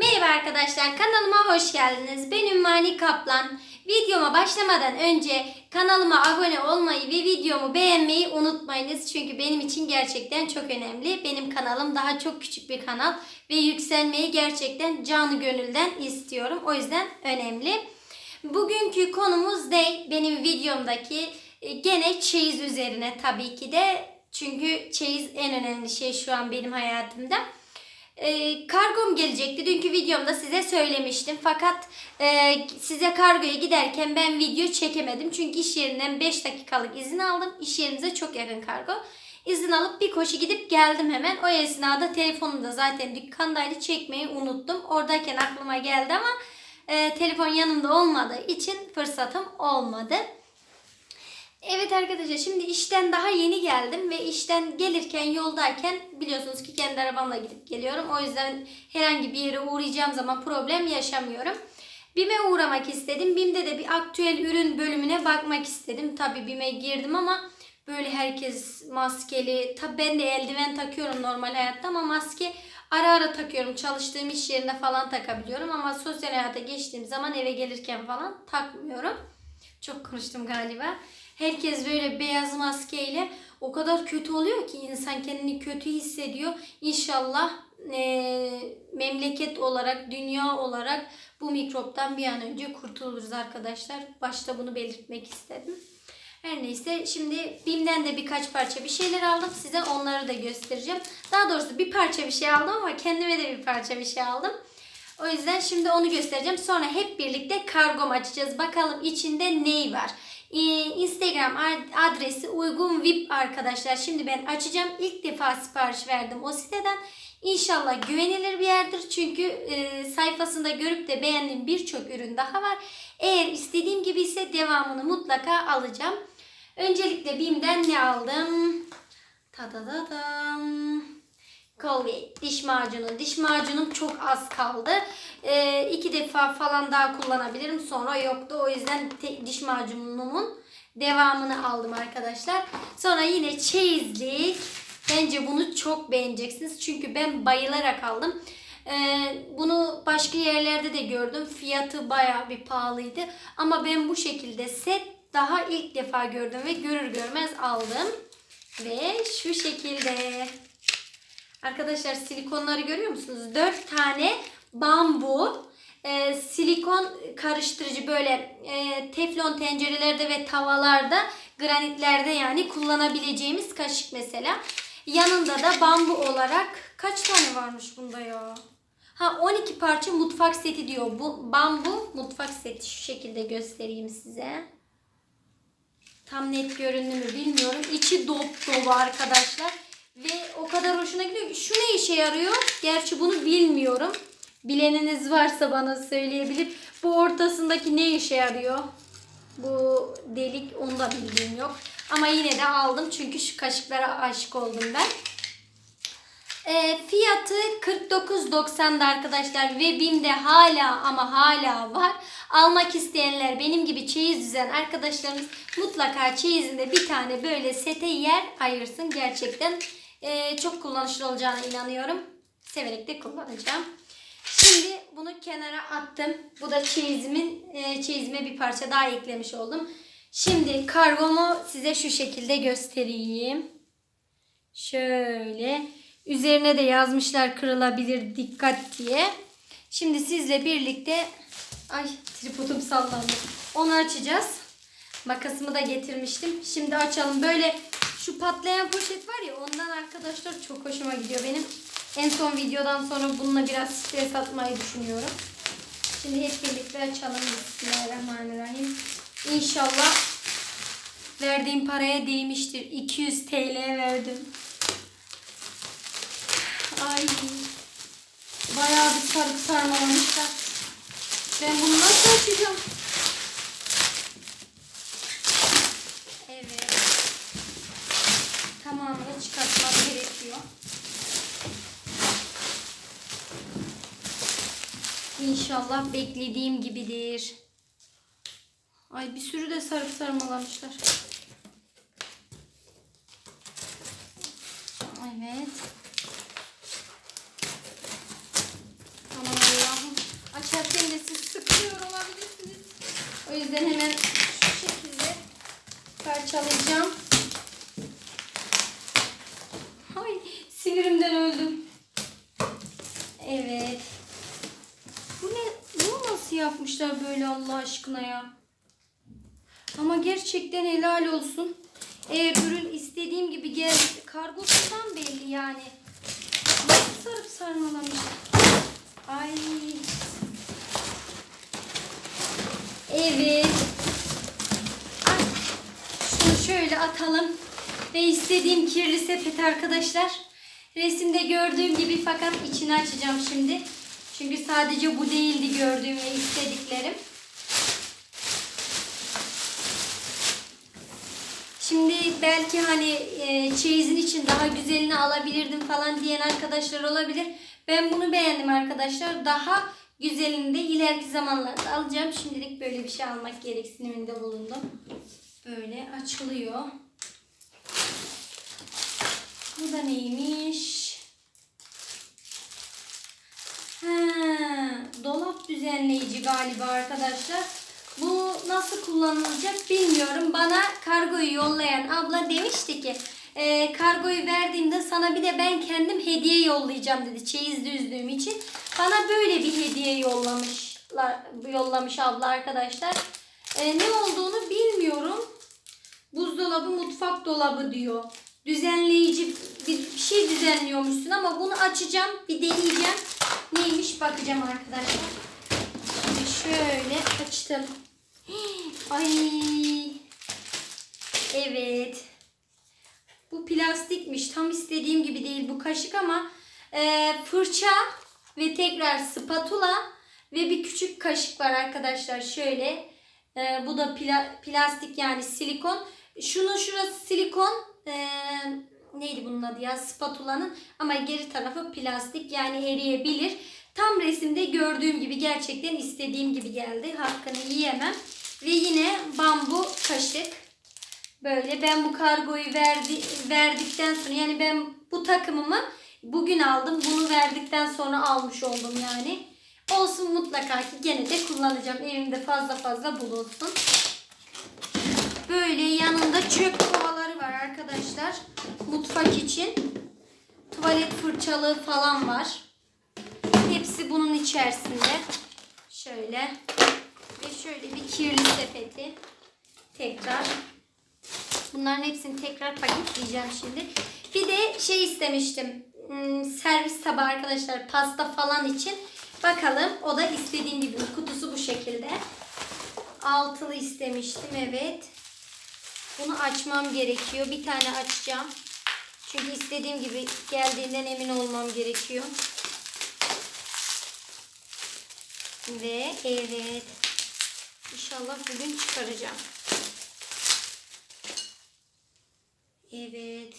Merhaba arkadaşlar kanalıma hoş geldiniz. Ben Ümmani Kaplan. Videoma başlamadan önce kanalıma abone olmayı ve videomu beğenmeyi unutmayınız. Çünkü benim için gerçekten çok önemli. Benim kanalım daha çok küçük bir kanal ve yükselmeyi gerçekten canı gönülden istiyorum. O yüzden önemli. Bugünkü konumuz ne? Benim videomdaki e, gene çeyiz üzerine tabii ki de. Çünkü çeyiz en önemli şey şu an benim hayatımda. E, kargom gelecekti. Dünkü videomda size söylemiştim. Fakat e, size kargoya giderken ben video çekemedim. Çünkü iş yerinden 5 dakikalık izin aldım. İş yerimize çok yakın kargo. İzin alıp bir koşu gidip geldim hemen. O esnada telefonumu da zaten dükkandaydı çekmeyi unuttum. Oradayken aklıma geldi ama e, telefon yanımda olmadığı için fırsatım olmadı. Evet arkadaşlar şimdi işten daha yeni geldim ve işten gelirken yoldayken biliyorsunuz ki kendi arabamla gidip geliyorum. O yüzden herhangi bir yere uğrayacağım zaman problem yaşamıyorum. BİM'e uğramak istedim. BİM'de de bir aktüel ürün bölümüne bakmak istedim. Tabii BİM'e girdim ama böyle herkes maskeli. Tabii ben de eldiven takıyorum normal hayatta ama maske ara ara takıyorum. Çalıştığım iş yerinde falan takabiliyorum ama sosyal hayata geçtiğim zaman eve gelirken falan takmıyorum. Çok konuştum galiba. Herkes böyle beyaz maskeyle o kadar kötü oluyor ki insan kendini kötü hissediyor. İnşallah eee, memleket olarak, dünya olarak bu mikroptan bir an önce kurtuluruz arkadaşlar. Başta bunu belirtmek istedim. Her neyse şimdi BİM'den de birkaç parça bir şeyler aldım. Size onları da göstereceğim. Daha doğrusu bir parça bir şey aldım ama kendime de bir parça bir şey aldım. O yüzden şimdi onu göstereceğim. Sonra hep birlikte kargom açacağız. Bakalım içinde ney var. Ee, Instagram ad- adresi uygun VIP arkadaşlar. Şimdi ben açacağım. İlk defa sipariş verdim o siteden. İnşallah güvenilir bir yerdir. Çünkü e, sayfasında görüp de beğendiğim birçok ürün daha var. Eğer istediğim gibi ise devamını mutlaka alacağım. Öncelikle BİM'den ne aldım? Tadadadam. Colgate diş macunu. Diş macunum çok az kaldı. Ee, iki defa falan daha kullanabilirim. Sonra yoktu. O yüzden te- diş macunumun devamını aldım arkadaşlar. Sonra yine çeyizlik. Bence bunu çok beğeneceksiniz. Çünkü ben bayılarak aldım. Ee, bunu başka yerlerde de gördüm. Fiyatı baya bir pahalıydı. Ama ben bu şekilde set daha ilk defa gördüm ve görür görmez aldım. Ve şu şekilde. Arkadaşlar silikonları görüyor musunuz? 4 tane bambu e, silikon karıştırıcı böyle e, teflon tencerelerde ve tavallarda granitlerde yani kullanabileceğimiz kaşık mesela. Yanında da bambu olarak kaç tane varmış bunda ya? Ha 12 parça mutfak seti diyor. Bu bambu mutfak seti şu şekilde göstereyim size. Tam net göründü mü bilmiyorum. İçi dop dolu arkadaşlar. Ve o kadar hoşuna gidiyor ki şu ne işe yarıyor? Gerçi bunu bilmiyorum. Bileniniz varsa bana söyleyebilir. Bu ortasındaki ne işe yarıyor? Bu delik onu da bildiğim yok. Ama yine de aldım çünkü şu kaşıklara aşık oldum ben. E, fiyatı 49.90'da arkadaşlar ve BİM'de hala ama hala var. Almak isteyenler benim gibi çeyiz düzen arkadaşlarımız mutlaka çeyizinde bir tane böyle sete yer ayırsın. Gerçekten e, çok kullanışlı olacağına inanıyorum. Severek de kullanacağım. Şimdi bunu kenara attım. Bu da çeyizimin e, çeyizime bir parça daha eklemiş oldum. Şimdi kargomu size şu şekilde göstereyim. Şöyle. Üzerine de yazmışlar kırılabilir dikkat diye. Şimdi sizle birlikte ay tripodum sallandı. Onu açacağız. Makasımı da getirmiştim. Şimdi açalım. Böyle şu patlayan poşet var ya ondan arkadaşlar çok hoşuma gidiyor benim. En son videodan sonra bununla biraz stres atmayı düşünüyorum. Şimdi hep birlikte açalım. Bismillahirrahmanirrahim. İnşallah verdiğim paraya değmiştir. 200 TL verdim. Ay. Bayağı bir sarıp sarmalamışlar. Ben bunu nasıl açacağım? Evet. Tamamını çıkartmam gerekiyor. İnşallah beklediğim gibidir. Ay bir sürü de sarıp sarmalamışlar. Evet. Aman Allah. açarken de siz sıkılıyor olabilirsiniz. O yüzden hemen şu şekilde parçalayacağım. Ay sinirimden öldüm. Evet. Bu ne? Bu nasıl yapmışlar böyle Allah aşkına ya? Ama gerçekten helal olsun. Eğer ürün istediğim gibi gel kargosundan belli yani. Nasıl sarıp sarmalamış. Ay. Evet. Ay. Şunu şöyle atalım. Ve istediğim kirli sepet arkadaşlar. Resimde gördüğüm gibi fakat içini açacağım şimdi. Çünkü sadece bu değildi gördüğüm ve istediklerim. Şimdi belki hani e, çeyizin için daha güzelini alabilirdim falan diyen arkadaşlar olabilir. Ben bunu beğendim arkadaşlar. Daha güzelini de ileriki zamanlarda alacağım. Şimdilik böyle bir şey almak gereksiniminde bulundum. Böyle açılıyor. Bu da neymiş? Ha, dolap düzenleyici galiba arkadaşlar. Bu nasıl kullanılacak bilmiyorum. Bana kargoyu yollayan abla demişti ki e, kargoyu verdiğimde sana bir de ben kendim hediye yollayacağım dedi. Çeyiz düzdüğüm için. Bana böyle bir hediye yollamışlar, yollamış abla arkadaşlar. E, ne olduğunu bilmiyorum. Buzdolabı, mutfak dolabı diyor. Düzenleyici bir şey düzenliyormuşsun ama bunu açacağım, bir deneyeceğim. Neymiş bakacağım arkadaşlar. Şöyle açtım. Ay. Evet. Bu plastikmiş. Tam istediğim gibi değil bu kaşık ama e, fırça ve tekrar spatula ve bir küçük kaşık var arkadaşlar. Şöyle. E, bu da pla- plastik yani silikon. Şunun şurası silikon. E, neydi bunun adı ya? Spatulanın ama geri tarafı plastik yani eriyebilir. Tam resimde gördüğüm gibi gerçekten istediğim gibi geldi. Hakkını yiyemem. Ve yine bambu kaşık. Böyle ben bu kargoyu verdi, verdikten sonra yani ben bu takımımı bugün aldım. Bunu verdikten sonra almış oldum yani. Olsun mutlaka ki gene de kullanacağım. Evimde fazla fazla bulunsun. Böyle yanında çöp kovaları var arkadaşlar. Mutfak için. Tuvalet fırçalığı falan var. Hepsi bunun içerisinde. Şöyle. Ve şöyle bir kirli sepeti. Tekrar. Bunların hepsini tekrar paketleyeceğim şimdi. Bir de şey istemiştim. Hmm, servis tabağı arkadaşlar. Pasta falan için. Bakalım. O da istediğim gibi. Kutusu bu şekilde. Altılı istemiştim. Evet. Bunu açmam gerekiyor. Bir tane açacağım. Çünkü istediğim gibi geldiğinden emin olmam gerekiyor. Ve evet. İnşallah bugün çıkaracağım. Evet.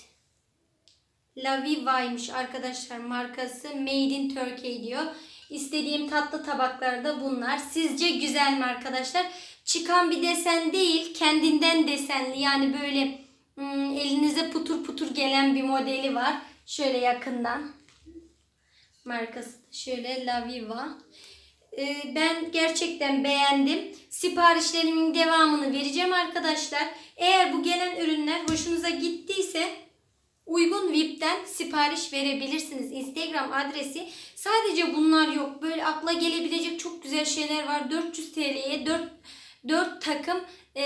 Laviva'ymış arkadaşlar markası. Made in Turkey diyor. İstediğim tatlı tabaklarda bunlar. Sizce güzel mi arkadaşlar? Çıkan bir desen değil, kendinden desenli. Yani böyle hmm, elinize putur putur gelen bir modeli var. Şöyle yakından. Markası şöyle Laviva. Ee, ben gerçekten beğendim. Siparişlerimin devamını vereceğim arkadaşlar. Eğer bu gelen ürünler hoşunuza gittiyse uygun VIP'ten sipariş verebilirsiniz. Instagram adresi. Sadece bunlar yok. Böyle akla gelebilecek çok güzel şeyler var. 400 TL'ye 4 4 takım e,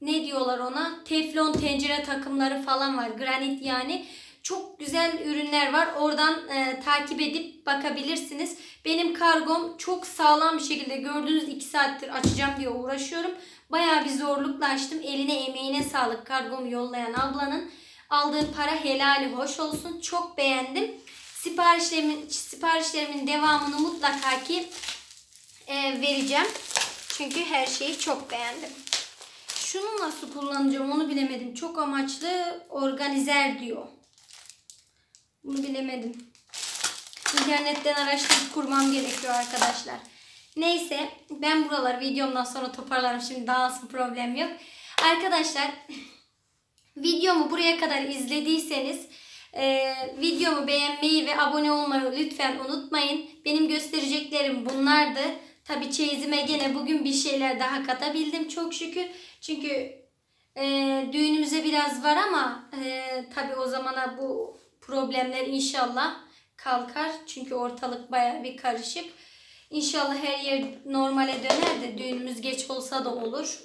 ne diyorlar ona? Teflon tencere takımları falan var. Granit yani. Çok güzel ürünler var. Oradan e, takip edip bakabilirsiniz. Benim kargom çok sağlam bir şekilde gördüğünüz 2 saattir açacağım diye uğraşıyorum. Bayağı bir zorlukla açtım. Eline emeğine sağlık kargomu yollayan ablanın. Aldığı para helali hoş olsun. Çok beğendim. Siparişlerimin, siparişlerimin devamını mutlaka ki e, vereceğim. Çünkü her şeyi çok beğendim. Şunu nasıl kullanacağım onu bilemedim. Çok amaçlı organizer diyor. Bunu bilemedim. İnternetten araştırıp kurmam gerekiyor arkadaşlar. Neyse ben buraları videomdan sonra toparlarım. Şimdi dağılsın problem yok. Arkadaşlar videomu buraya kadar izlediyseniz Ee, videomu beğenmeyi ve abone olmayı lütfen unutmayın. Benim göstereceklerim bunlardı. Tabii çeyizime gene bugün bir şeyler daha katabildim çok şükür. Çünkü e, düğünümüze biraz var ama e, tabii o zamana bu problemler inşallah kalkar. Çünkü ortalık baya bir karışık. İnşallah her yer normale döner de düğünümüz geç olsa da olur.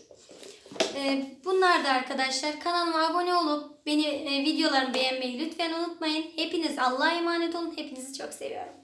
Ee, bunlar da arkadaşlar kanalıma abone olup beni e, videolarımı beğenmeyi lütfen unutmayın. Hepiniz Allah'a emanet olun. Hepinizi çok seviyorum.